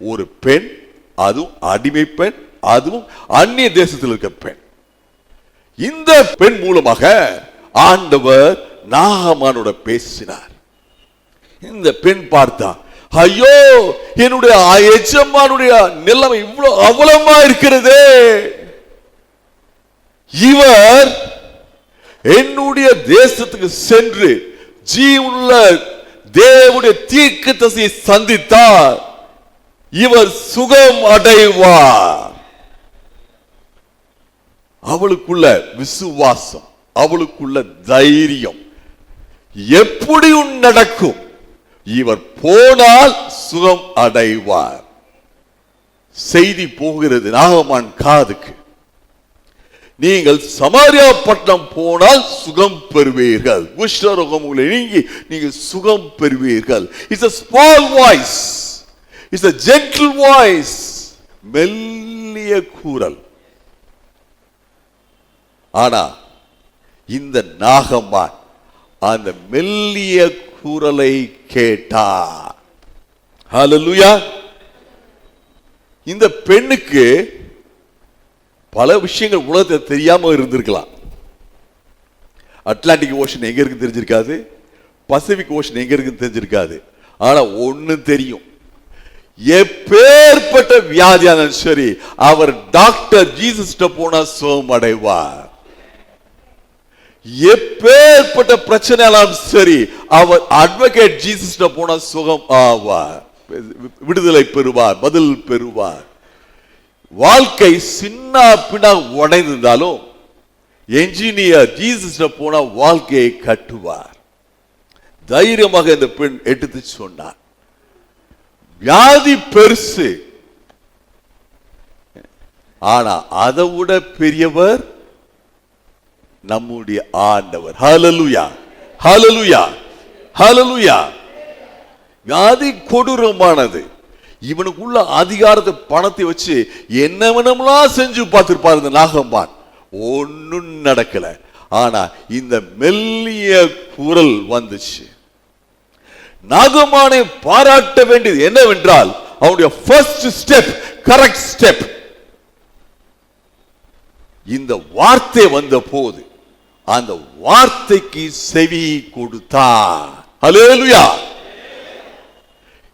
ஒரு பெண் அதுவும் அடிமை பெண் அதுவும் அந்நிய தேசத்தில் இருக்க பெண். இந்த பெண் மூலமாக ஆண்டவர் நாகமானோட பேசினார். இந்த பெண் பார்த்தா ஐயோ என்னுடைய எஜமானுடைய நிலைமை இவ்வளவு அவலமா இருக்கிறது. இவர் என்னுடைய தேசத்துக்கு சென்று ஜீவனுள்ள தேவனுடைய தீர்க்க தசையை சந்தித்தார். இவர் சுகம் அடைவார். அவளுக்குள்ள விசுவாசம் அவளுக்குள்ள தைரியம். எப்படி நடக்கும்? இவர் போனால் சுகம் அடைவார். செய்தி போகிறது நாகமான் காதுக்கு. நீங்கள் சமாரியா பட்டம் போனால் சுகம் பெறுவீர்கள். குஷ்டரோகம் உங்களை நீங்கி நீங்கள் சுகம் பெறுவீர்கள். It's a small voice it's a gentle voice மெல்லிய கூறல். ஆனா இந்த நாகம்மான் அந்த மெல்லிய கூறலை கேட்டார் ஹalleluya இந்த பெண்ணுக்கு பல விஷயங்கள் உலகத்தை தெரியாம இருந்திருக்கலாம். அட்லாண்டிக் ஓஷன் எங்க இருக்குன்னு தெரிஞ்சிருக்காது? பசிபிக் ஓஷன் எங்க இருக்குன்னு தெரிஞ்சிருக்காது? ஆனா ஒண்ணு தெரியும். எப்பேற்பட்ட வியாதியான சரி அவர் டாக்டர் ஜீசஸ் போனா சுகம் அடைவார். எப்பேற்பட்ட பிரச்சனையாலும் சரி அவர் அட்வொகேட் ஜீசஸ் போனா சுகம் ஆவார். விடுதலை பெறுவார் பதில் பெறுவார். வாழ்க்கை சின்ன பின்னா உடைந்திருந்தாலும் என்ஜினியர் ஜீசஸ் போனா வாழ்க்கையை கட்டுவார். தைரியமாக இந்த பெண் எடுத்து சொன்னார். வியாதி பெருசு. ஆனா அதை விட பெரியவர் நம்முடைய ஆண்டவர். ஹலலுயா ஹலலுயா ஹலலுயா வியாதி கொடூரமானது. இவனுக்குள்ள அதிகாரத்தை பணத்தை வச்சு என்ன வேணும்லாம் செஞ்சு பார்த்திருப்பார் இந்த நாகம்பான். ஒன்னும் நடக்கல. ஆனா இந்த மெல்லிய குரல் வந்துச்சு. நாகமானை பாராட்ட வேண்டியது என்னவென்றால் அவனுடைய ஃபர்ஸ்ட் ஸ்டெப் கரெக்ட் ஸ்டெப் இந்த வார்த்தை வந்த போது அந்த வார்த்தைக்கு செவி கொடுத்தார் ஹalleluya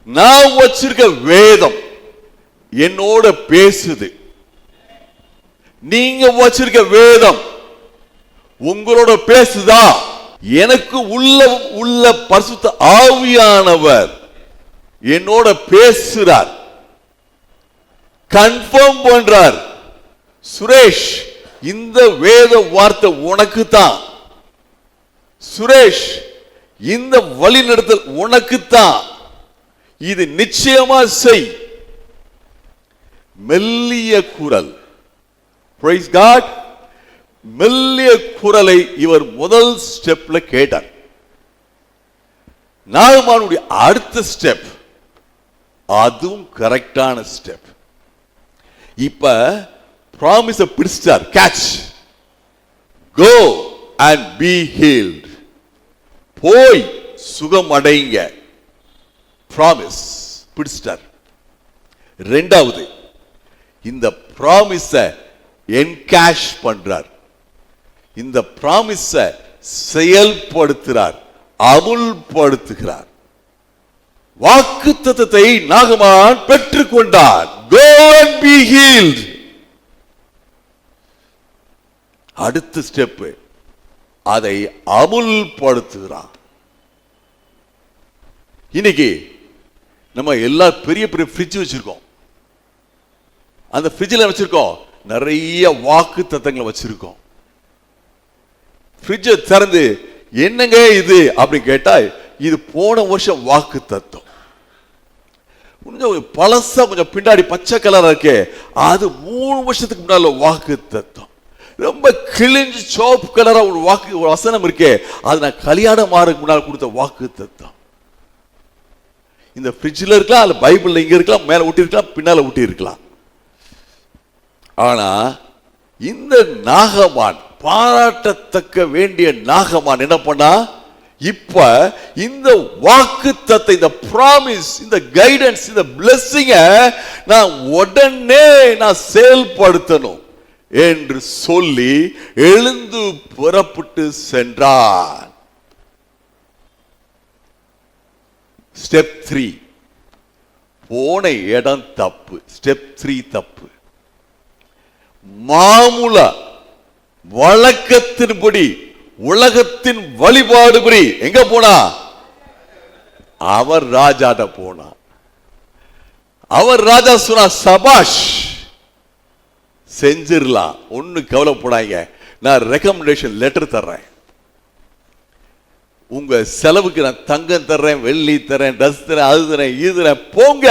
நான் வச்சிருக்க வேதம் என்னோட பேசுது. நீங்க வச்சிருக்க வேதம் உங்களோட பேசுதா? எனக்கு உள்ள உள்ள பரிசுத்த ஆவியானவர் என்னோட பேசுறார். கன்ஃபார்ம் பண்றார். சுரேஷ் இந்த வேத வார்த்தை உனக்கு தான் சுரேஷ் இந்த வழிநடத்தல் உனக்கு தான் இது நிச்சயமா செய். மெல்லிய குரல். பிரைஸ் காட் மெல்லிய குரலை இவர் முதல் ஸ்டெப்ல கேட்டார். நாகமானுடைய அடுத்த ஸ்டெப் அதுவும் கரெக்டான ஸ்டெப். இப்ப ப்ராமிஸ பிடிச்சிட்டார் catch go and be healed போய் சுகம் அடைங்க. ப்ராமிஸ் பிடிச்சிட்டார். ரெண்டாவது இந்த ப்ராமிஸ என்கேஷ் பண்றார். இந்த ப்ராமிஸ செயல்படுத்துகிறார் அமுல்படுத்துகிறார். வாக்கு தத்தத்தை நாகமான் பெற்றுக்கொண்டார். பி ஹீல்ட் அடுத்த ஸ்டெப் அதை அமுல்படுத்துகிறார். இன்னைக்கு நம்ம எல்லா பெரிய பெரிய ஃப்ரிட்ஜ் வச்சிருக்கோம். அந்த ஃப்ரிட்ஜில் வச்சிருக்கோம் நிறைய வாக்கு தத்தங்களை வச்சிருக்கோம். ஃப்ரிட்ஜை திறந்து என்னங்க இது? அப்படின்னு கேட்டால் இது போன வருஷம் வாக்கு தத்துவம் கொஞ்சம் பழசா கொஞ்சம் பின்னாடி பச்சை கலரா இருக்கே அது மூணு வருஷத்துக்கு முன்னால வாக்கு தத்துவம் ரொம்ப கிழிஞ்சு சோப்பு கலரா ஒரு வாக்கு ஒரு வசனம் இருக்கே அது நான் கல்யாணம் மாறுக்கு முன்னால் கொடுத்த வாக்கு தத்துவம் இந்த ஃப்ரிட்ஜில் இருக்கலாம் அல்ல பைபிள்ல இங்கே இருக்கலாம் மேலே ஊட்டியிருக்கலாம் பின்னால் பின்னால ஆனால் இருக்கலாம். ஆனா இந்த நாகமான் பாராட்டத்தக்க வேண்டிய நாகமான் என்ன பண்ணா? இப்ப இந்த வாக்கு தத்தை இந்த ப்ராமிஸ் இந்த கைடன்ஸ் இந்த பிளஸ்ஸிங்க நான் உடனே நான் செயல்படுத்தணும் என்று சொல்லி எழுந்து புறப்பட்டு சென்றார் ஸ்டெப் த்ரீ போன இடம் தப்பு. ஸ்டெப் த்ரீ தப்பு. மாமூலா வழக்கத்தின்படி உலகத்தின் வழிபாடுபடி எங்க போனா? அவர் ராஜாட்ட போனா. அவர் ராஜா சொன்னா சபாஷ் செஞ்சிடலாம் ஒண்ணு கவலைப்படாங்க நான் ரெக்கமெண்டேஷன் லெட்டர் தர்றேன். உங்க செலவுக்கு நான் தங்கம் தர்றேன் வெள்ளி தரேன் ட்ரெஸ் தரேன் அது தரேன் இது தரேன் போங்க.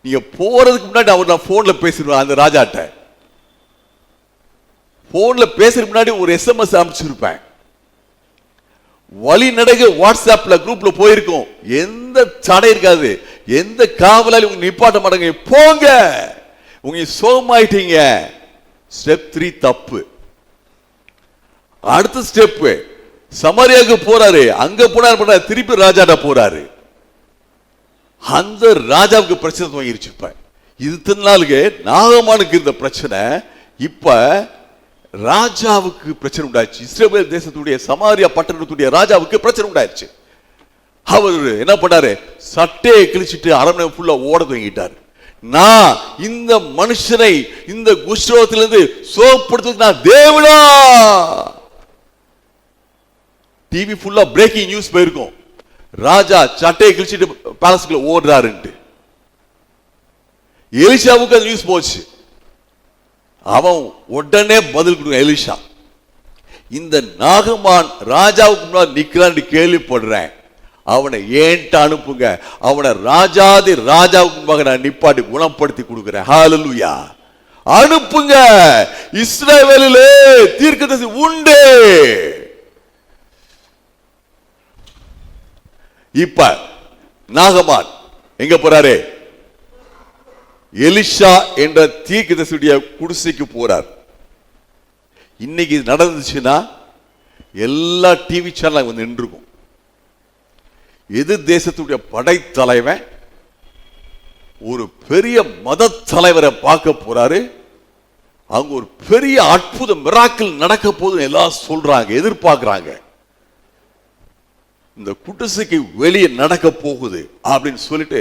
நீங்க போறதுக்கு முன்னாடி அவர் நான் போன்ல பேசிடுவேன் அந்த ராஜாட்ட. போன்ல பேசுறதுக்கு முன்னாடி ஒரு எஸ்எம்எஸ் அனுப்பிச்சிருப்பேன். வழி நடக வாட்ஸ்அப்ல குரூப்ல போயிருக்கோம். எந்த தடை இருக்காது. எந்த காவலாளி உங்க நிப்பாட்ட மாட்டாங்க. போங்க. உங்க சோகமாயிட்டீங்க. ஸ்டெப் த்ரீ தப்பு. அடுத்த ஸ்டெப் சமரியாவுக்கு போறாரு. அங்க போனார் பண்ண திருப்பி ராஜாட்ட போறாரு. அந்த ராஜாவுக்கு பிரச்சனை துவங்கிருச்சு இப்ப. இது இத்தனை நாளுக்கு நாகமானுக்கு இருந்த பிரச்சனை. இப்ப ராஜாவுக்கு பிரச்சனை உண்டாச்சு இஸ்ரேல் தேசத்துடைய சமாரியா பட்டணத்துடைய ராஜாவுக்கு பிரச்சனை உண்டாயிருச்சு அவர் என்ன பண்ணாரு? சட்டையை கிழிச்சிட்டு அரண்மனை ஃபுல்லா ஓட துவங்கிட்டார் நான் இந்த மனுஷனை இந்த குஷ்ரோகத்திலிருந்து சோப்படுத்துறதுக்கு நான் தேவனா? டிவி ஃபுல்லா பிரேக்கிங் நியூஸ் போயிருக்கும். ராஜா சட்டையை கிழிச்சிட்டு பேலஸ்க்குள்ள ஓடுறாருன்ட்டு. எலிஷாவுக்கு அந்த நியூஸ் போச்சு. அவன் உடனே பதில் கொடுங்க எலிஷா. இந்த நாகமான் ராஜாவுக்கு முன்னாடி நிக்கிறான்னு கேள்விப்படுறேன். அவனை ஏன்ட்டு அனுப்புங்க? அவனை ராஜாதி ராஜாவுக்கு முன்பாக நான் நிப்பாட்டி குணப்படுத்தி கொடுக்குறேன். ஹalleluya அனுப்புங்க. இஸ்ரவேலிலே தீர்க்கதரிசி உண்டு. இப்ப நாகமான் எங்க போறாரு? எலிஷா என்ற தீக்கிதசுடைய குடிசைக்கு போறார். இன்னைக்கு நடந்துச்சுன்னா எல்லா டிவி சேனலும் வந்து நின்றுக்கும். எதிர் தேசத்துடைய படைத்தலைவன் ஒரு பெரிய மத தலைவரை பார்க்க போறாரு. அங்க ஒரு பெரிய அற்புத மிராக்கள் நடக்க போகுதுன்னு எல்லாம் சொல்றாங்க எதிர்பார்க்கிறாங்க. இந்த குடிசைக்கு வெளியே நடக்க போகுது அப்படின்னு சொல்லிட்டு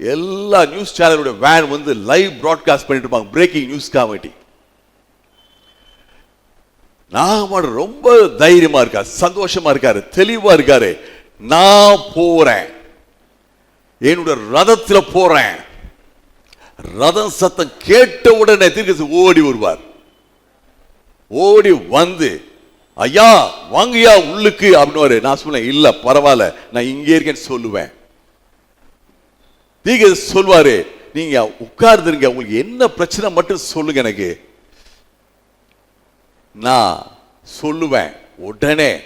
எல்லா நியூஸ் சேனலுடைய வேன் வந்து லைவ் ப்ராட்காஸ்ட் பண்ணிட்டு இருப்பாங்க. பிரேக்கிங் நியூஸ் காமெடி நாகமாடு ரொம்ப தைரியமா இருக்கார் சந்தோஷமா இருக்காரு தெளிவா இருக்காரு. நான் போறேன். என்னோட ரதத்தில் போறேன். ரதம் சத்தம் கேட்ட உடனே தீர்க்கதரிசி ஓடி வருவார். ஓடி வந்து ஐயா வாங்கியா உள்ளுக்கு அப்படின்னு நான் சொன்னேன் இல்லை பரவாயில்ல நான் இங்கே இருக்கேன்னு சொல்லுவேன். நீங்க சொல்வாரு நீங்க உட்கார்ந்துருங்க உங்களுக்கு என்ன பிரச்சனை மட்டும் சொல்லுங்க எனக்கு. நான் சொல்லுவேன் உடனே.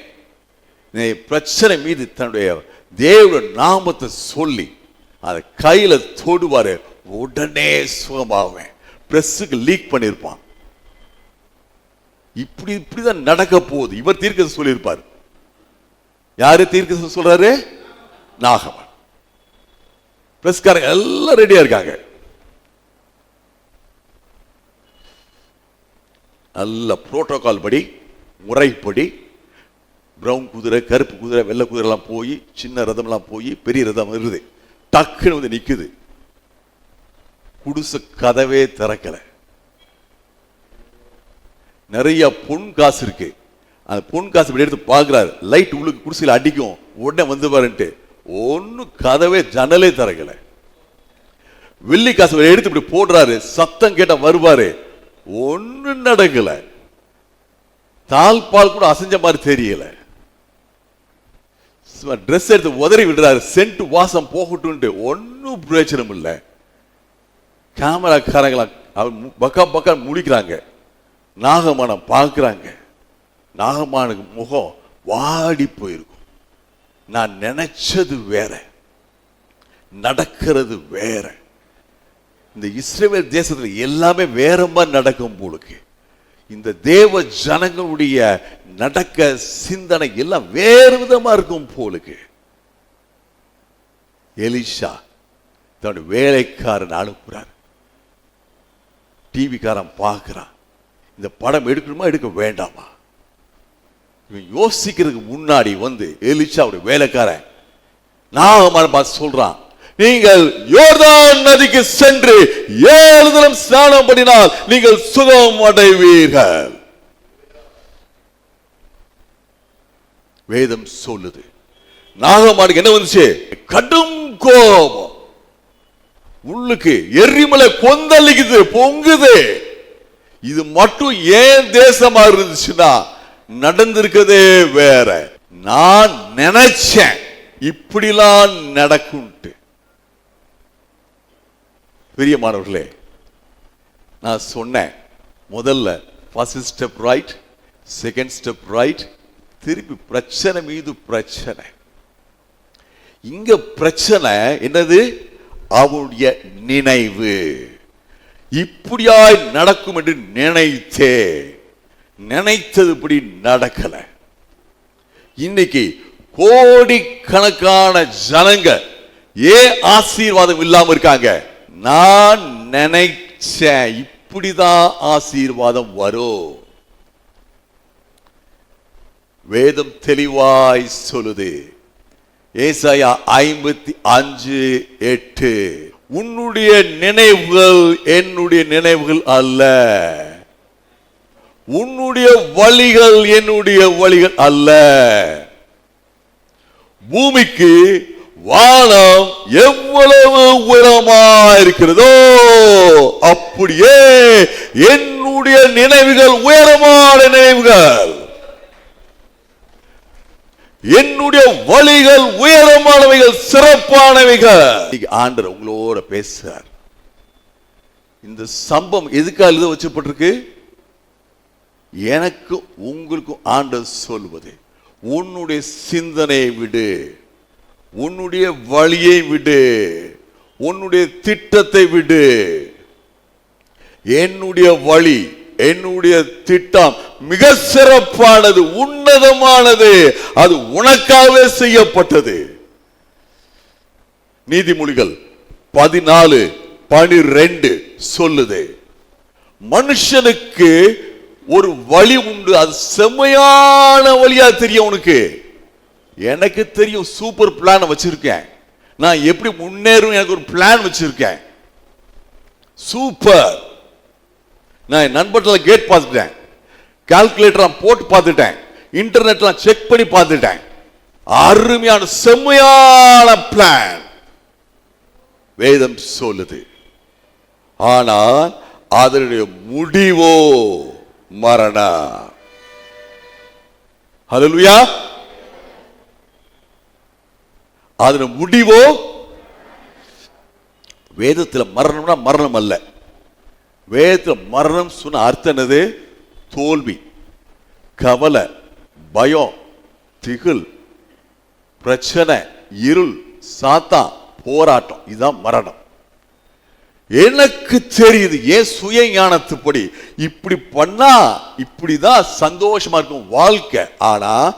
நீ பிரச்சனை மீது தன்னுடைய தேவ நாமத்தை சொல்லி அதை கையில தொடுவாரு உடனே சுகமாவேன். பிரஸ்ஸுக்கு லீக் பண்ணியிருப்பான் இப்படி இப்படிதான் நடக்க போகுது. இவர் தீர்க்க சொல்லியிருப்பார். யாரு தீர்க்க சொல்றாரு? நாகவன். பிரஸ்காரங்க எல்லாம் ரெடியா இருக்காங்க. நல்ல புரோட்டோகால் படி முறைப்படி பிரவுன் குதிரை கருப்பு குதிரை வெள்ளை குதிரைலாம் எல்லாம் போய் சின்ன ரதம்லாம் போய் பெரிய ரதம் வருது. டக்குன்னு வந்து நிற்குது குடிசை கதவே திறக்கல. நிறைய பொன் காசு இருக்கு. அந்த பொன் காசு இப்படி எடுத்து பார்க்குறாரு. லைட் உள்ளுக்கு குடிசையில் அடிக்கும். உடனே வந்து பாருன்ட்டு. ஒன்றும் கதவே ஜன்னலே திறக்கலை. வெள்ளி காசு எடுத்து இப்படி போடுறாரு சத்தம் கேட்ட வருவாரு. ஒன்றும் நடக்கல. தாழ்பால் கூட அசைஞ்ச மாதிரி தெரியல. ட்ரெஸ் எடுத்து உதறி விடுறாரு சென்ட் வாசம் போகட்டும்ட்டு. ஒன்றும் பிரயோஜனம் இல்லை. கேமராக்காரங்களா அவர் மு- பக்கா பக்கா முடிக்கிறாங்க நாகமானம் பார்க்குறாங்க. நாகமானுக்கு முகம் வாடி போயிருக்கும். நான் நினைச்சது வேற. நடக்கிறது வேற. இந்த இஸ்ரேல் தேசத்துல எல்லாமே வேற மாதிரி நடக்கும் போலுக்கு இந்த தேவ ஜனங்களுடைய நடக்க சிந்தனை எல்லாம் வேறு விதமா இருக்கும் போலுக்கு. எலிஷா தன்னுடைய வேலைக்காரன் அனுப்புறார். டிவிக்காரன் பார்க்கறான். இந்த படம் எடுக்கணுமா எடுக்க வேண்டாமா? இவன் யோசிக்கிறதுக்கு முன்னாடி வந்து எலிஷாவுடைய வேலைக்காரன். நாகமான பார்த்து சொல்றான் நீங்கள் யோர்தான் நதிக்கு சென்று ஏழு தினம் ஸ்நானம் பண்ணினால் நீங்கள் சுகம் அடைவீர்கள். வேதம் சொல்லுது நாகமானுக்கு என்ன வந்துச்சு? கடும் கோபம். உள்ளுக்கு எரிமலை கொந்தளிக்குது பொங்குது. இது மட்டும் ஏன் தேசமா இருந்துச்சுன்னா நடந்திருக்கதே வேற. நான் நினைச்சேன் இப்படிலாம் நடக்கும்ட்டு. பிரியமானவர்களே நான் சொன்னேன் முதல்ல first step right second step right திருப்பி பிரச்சனை மீது பிரச்சனை. இங்க பிரச்சனை என்னது? அவனுடைய நினைவு. இப்படியாய் நடக்கும் என்று நினைத்தது இப்படி நடக்கல. இன்னைக்கு கோடிக்கணக்கான ஜனங்க ஏன் ஆசீர்வாதம் இல்லாம இருக்காங்க? நான் நினைச்சேன் இப்படிதான் ஆசீர்வாதம் வரும். வேதம் தெளிவாய் சொல்லுது. ஏசாயா ஐம்பத்தி அஞ்சு எட்டு. உன்னுடைய நினைவுகள் என்னுடைய நினைவுகள் அல்ல. உன்னுடைய வழிகள் என்னுடைய வழிகள் அல்ல. பூமிக்கு வானம் எவ்வளவு உயரமா இருக்கிறதோ அப்படியே என்னுடைய நினைவுகள் உயரமான நினைவுகள். என்னுடைய வழிகள் உயரமானவைகள் சிறப்பானவைகள். ஆண்டர் உங்களோட பேசுறார். இந்த சம்பவம் எதுக்காக எழுத வச்சப்பட்டிருக்கு? எனக்கும் உங்களுக்கும் ஆண்டர் சொல்வது உன்னுடைய சிந்தனையை விடு உன்னுடைய வழியை விடு உன்னுடைய திட்டத்தை விடு. என்னுடைய வழி என்னுடைய திட்டம் மிக சிறப்பானது உன்னதமானது அது உனக்காகவே செய்யப்பட்டது. நீதிமொழிகள் பதினாலு பனிரெண்டு சொல்லுது மனுஷனுக்கு ஒரு வழி உண்டு. அது செம்மையான வழியா தெரியும் உனக்கு. எனக்கு தெரியும் சூப்பர் பிளான் வச்சிருக்கேன். நான் எப்படி முன்னேறும் எனக்கு ஒரு பிளான் வச்சிருக்கேன். சூப்பர் நான் என் நண்பர்களை கேட் பார்த்துட்டேன். கால்குலேட்டர் போட்டு பார்த்துட்டேன். இன்டர்நெட்ல செக் பண்ணி பார்த்துட்டேன். அருமையான செம்மையான பிளான் வேதம் சொல்லுது. ஆனால் அதனுடைய முடிவோ மரணம் ஹalleluya அதுல முடிவோ? வேதத்தில் மரணம்னா மரணம் அல்ல. வேதத்தில் மரணம் சொன்ன அர்த்தம் என்னது? தோல்வி கவலை பயம் திகில் பிரச்சனை இருள் சாத்தா போராட்டம். இதுதான் மரணம். எனக்கு தெரியுது ஏன் சுய ஞானத்துப்படி இப்படி பண்ணா இப்படிதான் சந்தோஷமா இருக்கும் வாழ்க்கை. ஆனா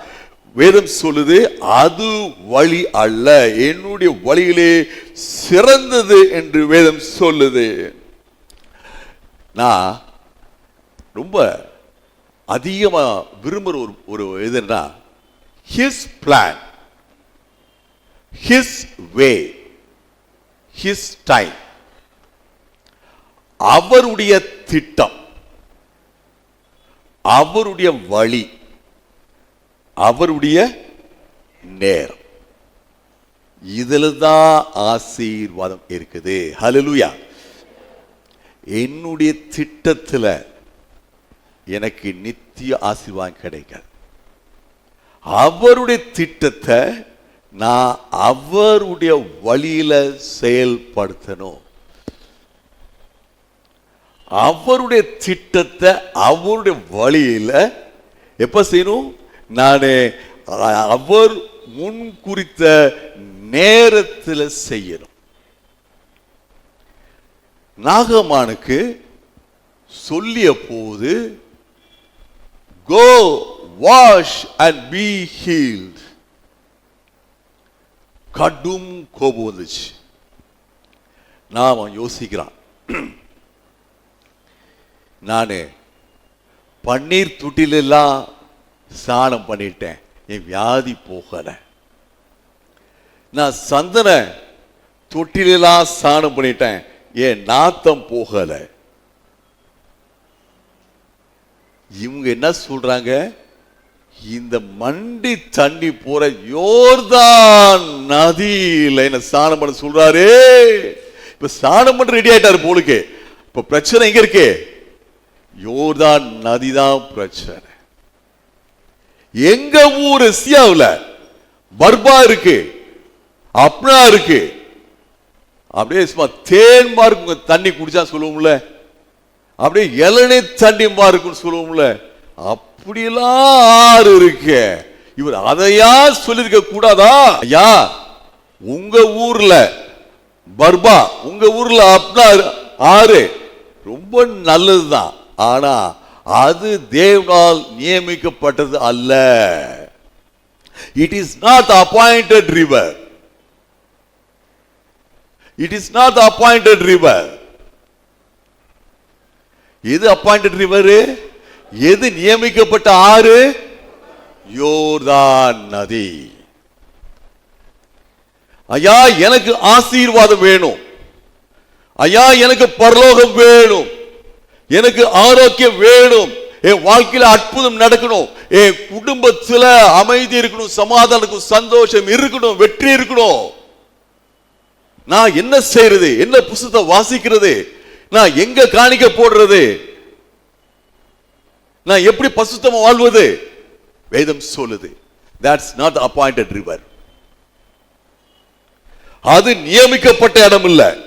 வேதம் சொல்லுது அது வழி அல்ல. என்னுடைய வழியிலே சிறந்தது என்று வேதம் சொல்லுது. நான் ரொம்ப அதிகமாக விரும்புகிற ஒரு ஒரு இதுன்னா his plan his way his time அவருடைய திட்டம் அவருடைய வழி அவருடைய நேரம். இதுல தான் ஆசீர்வாதம் இருக்குது. ஹலலுயா என்னுடைய திட்டத்தில் எனக்கு நித்திய ஆசீர்வாதம் கிடைக்காது. அவருடைய திட்டத்தை நான் அவருடைய வழியில செயல்படுத்தணும். அவருடைய திட்டத்தை அவருடைய வழியில் எப்போ செய்யணும்? நான் அவர் முன் குறித்த நேரத்தில் செய்யணும். நாகமானுக்கு சொல்லிய போது go wash and be healed கடும் கோபம் வந்துச்சு. நாம் யோசிக்கிறான். நான் பன்னீர் துட்டிலெல்லாம் ஸ்நானம் பண்ணிட்டேன். என் வியாதி போகலை. நான் சந்தன தொட்டிலெல்லாம் ஸ்நானம் பண்ணிட்டேன். என் நாத்தம் போகலை. இவங்க என்ன சொல்றாங்க? இந்த மண்டி தண்ணி போற யோர்தான் நதியில் என்ன ஸ்நானம் பண்ண சொல்றாரு? இப்ப ஸ்நானம் பண்ண ரெடி ஆயிட்டாரு போலுக்கு. இப்ப பிரச்சனை எங்க இருக்கு? யோர்தான் நதி தான் பிரச்சனை. எங்க ஊர் சியாவில் பர்பா இருக்கு அப்னா இருக்கு. அப்படியே சும்மா தேன் மார்க்கு தண்ணி குடிச்சா சொல்லுவோம்ல. அப்படியே இளநீ தண்ணிமா இருக்குன்னு சொல்லுவோம்ல. அப்படிலாம் ஆறு இருக்கு. இவர் அதையா சொல்லியிருக்க கூடாதா? ஐயா உங்க ஊர்ல பர்பா உங்க ஊர்ல அப்னா ஆறு ரொம்ப நல்லதுதான். ஆனா அது தேவனால் நியமிக்கப்பட்டது அல்ல. It is not appointed river it is not appointed river எது அப்பாயிண்டட் ரிவர் எது நியமிக்கப்பட்ட ஆறு? யோர்தான் நதி. ஐயா எனக்கு ஆசீர்வாதம் வேணும். ஐயா எனக்கு பரலோகம் வேணும். எனக்கு ஆரோக்கியம் வேணும். என் வாழ்க்கையில அற்புதம் நடக்கணும். என் குடும்பத்துல அமைதி இருக்கணும் சமாதானம் சந்தோஷம் இருக்கணும் வெற்றி இருக்கணும். நான் என்ன செய்யறது என்ன புஸ்தத்தை வாசிக்கிறது? நான் எங்க காணிக்க போடுறது? நான் எப்படி பசுத்தமா வாழ்வது? வேதம் சொல்லுது. தட்ஸ் நாட் அப்பாயிண்டட் ரிவர் அது நியமிக்கப்பட்ட இடம் இல்லை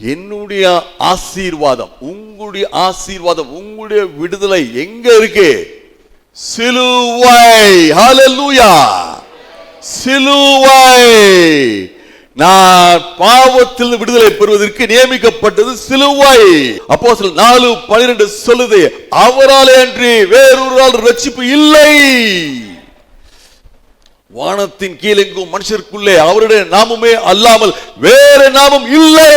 என்னுடைய ஆசீர்வாதம் உங்களுடைய ஆசீர்வாதம் உங்களுடைய விடுதலை எங்க இருக்கு? சிலுவை. ஹalleluya சிலுவை. நான் பாவத்தில் விடுதலை பெறுவதற்கு நியமிக்கப்பட்டது சிலுவை. அப்போ சில நாலு பனிரெண்டு சொல்லுது அவரால் அன்றி வேறொரு ரட்சிப்பு இல்லை. வானத்தின் கீழெங்கும் மனுஷருக்குள்ளே அவருடைய நாமமே அல்லாமல் வேற நாமம் இல்லை.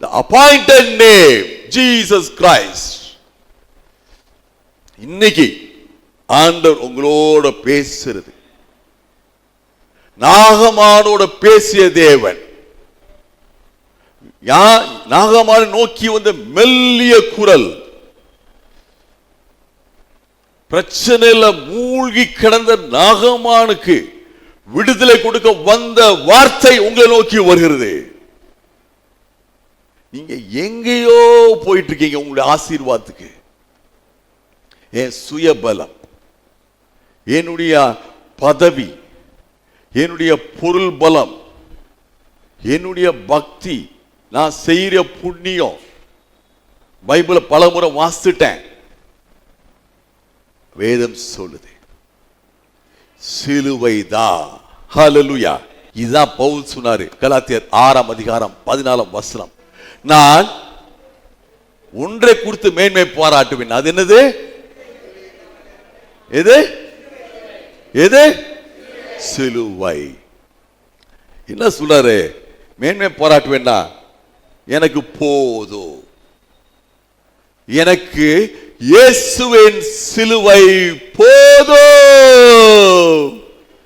அப்பாயிண்டட் நேம் ஜீசஸ் கிரைஸ்ட் இன்னைக்கு ஆண்டவர் உங்களோட பேசுறது. நாகமானோட பேசிய தேவன். நாகமான நோக்கி வந்த மெல்லிய குரல். பிரச்சனையில மூழ்கி கிடந்த நாகமானுக்கு விடுதலை கொடுக்க வந்த வார்த்தை உங்களை நோக்கி வருகிறது. நீங்க எங்கேயோ போயிட்டு இருக்கீங்க உங்களுடைய ஆசீர்வாதத்துக்கு என் சுயபலம் என்னுடைய பதவி என்னுடைய பொருள் பலம் என்னுடைய பக்தி நான் செய்கிற புண்ணியம். பைபிளை பலமுறை வாசிட்டேன். வேதம் சொல்லுது. சிலுவைதா. ஹலலுயா இதான் பவுல் சொன்னாரு. கலாத்தியர் ஆறாம் அதிகாரம் பதினாலாம் வசனம். நான் ஒன்றை குறித்து மேன்மை பாராட்டுவேன். அது என்னது? எது? எது? சிலுவை. என்ன சொல்றாரு? மேன்மை பாராட்டுவேன்னா எனக்கு போதும். எனக்கு இயேசுவின் சிலுவை போதும்.